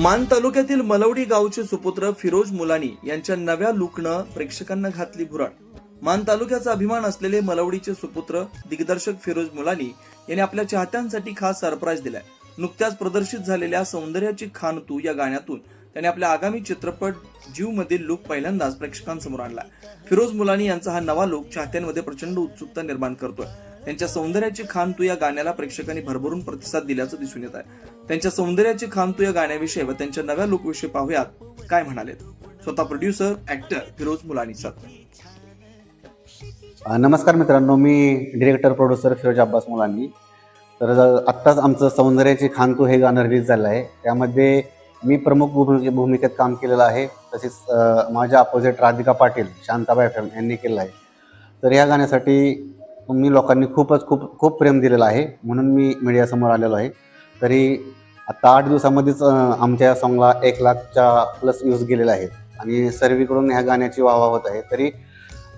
मान तालुक्यातील मलवडी गावचे सुपुत्र फिरोज मुलानी यांच्या नव्या लुकनं प्रेक्षकांना घातली भुराड मान तालुक्याचा अभिमान असलेले मलवडीचे सुपुत्र दिग्दर्शक फिरोज मुलानी यांनी आपल्या चाहत्यांसाठी खास सरप्राईज दिलाय. नुकत्याच प्रदर्शित झालेल्या सौंदर्याची खान तू या गाण्यातून त्यांनी आपल्या आगामी चित्रपट जीव मधील लुक पहिल्यांदाच प्रेक्षकांसमोर आणला फिरोज मुलानी यांचा हा नवा लुक चाहत्यांमध्ये प्रचंड उत्सुकता निर्माण करतोय. त्यांच्या सौंदर्याची खान तू या गाण्याला प्रेक्षकांनी भरभरून प्रतिसाद दिल्याचं दिसून येत आहे. त्यांच्या सौंदर्याची खान तू या गाण्याविषयी व त्यांच्या नव्या लुकविषयी पाहूयात काय म्हणाले स्वतः producer actor Firoz Mulani sir. नमस्कार मित्रांनो मी डिरेक्टर प्रोड्युसर फिरोज अब्बास मुलांनी. तर आत्ताच आमचं सौंदर्याची खान तू हे गाणं रिलीज झालं आहे. त्यामध्ये मी प्रमुख भूमिके भूमिकेत काम केलेलं आहे. तसेच माझ्या अपोजिट राधिका पाटील शांताबाई फॅम यांनी केलं आहे. तर ह्या गाण्यासाठी मी लोकांनी खूपच खूप खूप प्रेम दिलेलं आहे. म्हणून मी मीडियासमोर आलेलो आहे. तरी आत्ता आठ दिवसामध्येच आमच्या या सॉंगला एक लाखच्या प्लस व्ह्यूज गेलेले आहेत. आणि सर्वीकडून ह्या गाण्याची वाहवा होत आहे. तरी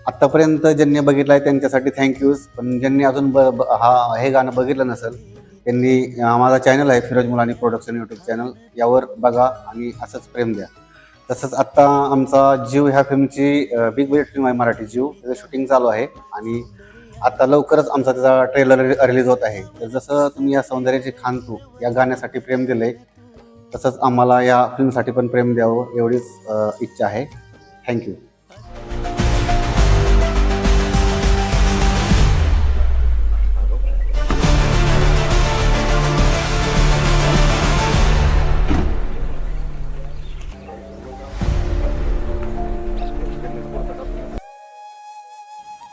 आत्तापर्यंत ज्यांनी बघितलं आहे त्यांच्यासाठी थँक्यूज पण ज्यांनी अजून ब ब- हा हे गाणं बघितलं नसेल त्यांनी माझा चॅनल आहे Firoz Mulani production YouTube channel यावर बघा आणि असंच प्रेम द्या. तसंच आत्ता आमचा जीव ह्या फिल्मची बिग बजेट फिल्म आहे मराठी जीव. त्याचं शूटिंग चालू आहे. आणि आता लवकरच आमचा त्याचा ट्रेलर रिलीज होत आहे. तर जसं तुम्ही या सौंदर्याची खानतू या गाण्यासाठी प्रेम दिले तसंच आम्हाला या फिल्मसाठी पण प्रेम द्यावं एवढीच इच्छा आहे. थँक्यू